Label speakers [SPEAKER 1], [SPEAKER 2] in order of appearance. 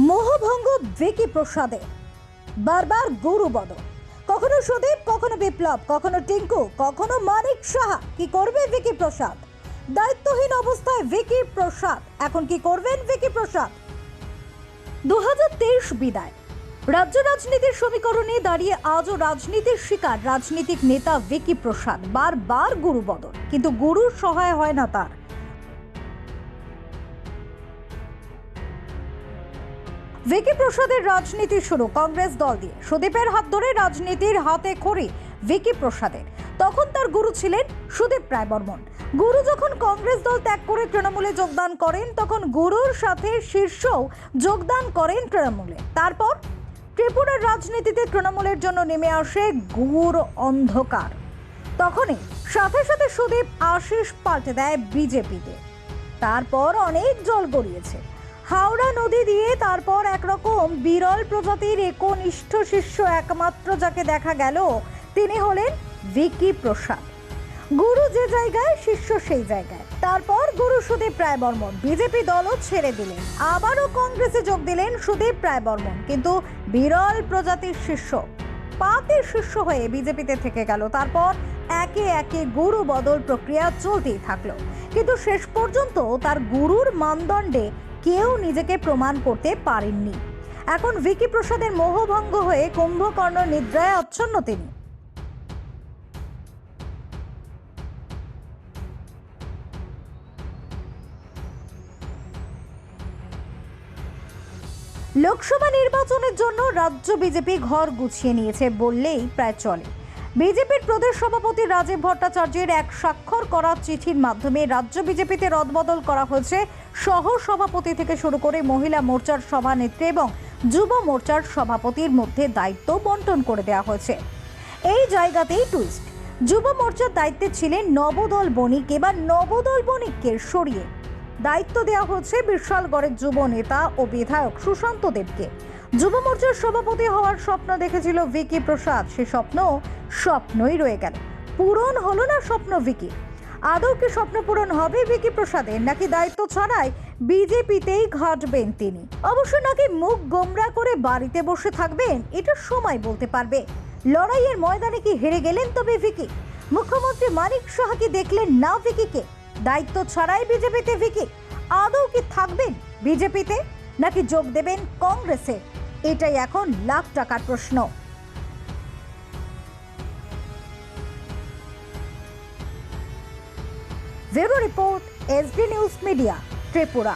[SPEAKER 1] মোহভঙ্গ ভিকি প্রসাদে। বারবার গুরু বদল কখনো সুদীপ, কখনো বিপ্লব, কখনো টিঙ্কু, কখনো মানিক সাহা। কি করবে ভিকি প্রসাদ? দায়িত্বহীন অবস্থায় ভিকি প্রসাদ। এখন কি করবেন ভিকি প্রসাদ? দু বিদায়। রাজ্য রাজনীতির সমীকরণে দাঁড়িয়ে আজও রাজনীতির শিকার রাজনীতিক নেতা ভিকি প্রসাদ। বারবার গুরু বদল কিন্তু গুরুর সহায় হয় না তার। ভিকি প্রসাদের রাজনীতি শুরু, কংগ্রেস দল দিয়ে। সুদীপের হাত ধরে রাজনীতির হাতে খড়ি ভিকি প্রসাদের। তখন তার গুরু ছিলেন সুদীপ রায় বর্মন। গুরু যখন কংগ্রেস দল ত্যাগ করে তৃণমূলে যোগদান করেন, তখন গুরুর সাথে শীর্ষও যোগদান করেন তৃণমূলে। তারপর ত্রিপুরার রাজনীতিতে তৃণমূলের জন্য নেমে আসে ঘুর অন্ধকার। তখনই সাথে সাথে সুদীপ আশিস পাল্টে দেয় বিজেপিতে। তারপর অনেক জল গড়িয়েছে। হাওড়া নদী দিয়ে তারপর একরকম বিরল প্রজাতির একনিষ্ঠ শিষ্য একমাত্র যাকে দেখা গেল, তিনি হলেন ভিকি প্রসাদ। গুরু যে জায়গায়, শিষ্য সেই জায়গায়। তারপর গুরু সুদীপ রায় বর্মন বিজেপি দলও ছেড়ে দিলেন। আবারও কংগ্রেসে যোগ দিলেন সুদীপ রায় বর্মন কিন্তু বিরল প্রজাতির শিষ্য পাতের শিষ্য হয়ে বিজেপিতে থেকে গেল। তারপর একে একে গুরু বদল প্রক্রিয়া চলতেই থাকল। কিন্তু শেষ পর্যন্ত তার গুরুর মানদণ্ডে কেউ নিজেকে প্রমাণ করতে পারেননি। এখন ভিকি প্রসাদের মোহভঙ্গ হয়ে কুম্ভকর্ণ নিদ্রায় আচ্ছন্ন তিনি। লোকসভা নির্বাচনের জন্য রাজ্য বিজেপি ঘর গুছিয়ে নিয়েছে বললেই প্রায় চলে। বিজেপির প্রদেশ সভাপতি রাজীব ভট্টাচার্যের এক স্বাক্ষর করা চিঠির মাধ্যমে রাজ্য বিজেপিতে রদবদল করা হয়েছে। সহ সভাপতি থেকে শুরু করে মহিলা মোর্চার সভানেত্রী এবং যুব মোর্চার সভাপতির মধ্যে দায়িত্ব বন্টন করে দেওয়া হয়েছে। এই জায়গাতেই টুইস্ট যুব মোর্চার দায়িত্বে ছিলেন নবদল বণিক। এবার নবদল বণিককে সরিয়ে দায়িত্ব দেওয়া হচ্ছে বিশালগড়ের যুব নেতা ও বিধায়ক সুশান্ত দেবকে। যুব মোর্চার সভাপতি হওয়ার স্বপ্ন দেখেছিল ভিকি প্রসাদ। সে স্বপ্ন স্বপ্নই রয়ে গেল। পূরণ হলো না স্বপ্ন ভিকি? আদৌ কি স্বপ্ন পূরণ হবে ভিকি প্রসাদের? নাকি দায়িত্ব ছাড়াই বিজেপিতেই ঘাটবেন তিনি? অবশ্য নাকি মুখ গোমরা করে বাড়িতে বসে থাকবেন? এটা সময় বলতে পারবে। লড়াইয়ের ময়দানে কি হেরে গেলেন তবে ভিকি? মুখ্যমন্ত্রী মানিক সাহা কি দেখলেন না ভিকিকে? দায়িত্ব ছাড়াই বিজেপিতে ভিকি? আদৌ কি থাকবেন বিজেপিতে? নাকি যোগ দেবেন কংগ্রেসে? এটাই এখন লাখ টাকার প্রশ্ন। Bureau report SD news media Tripura.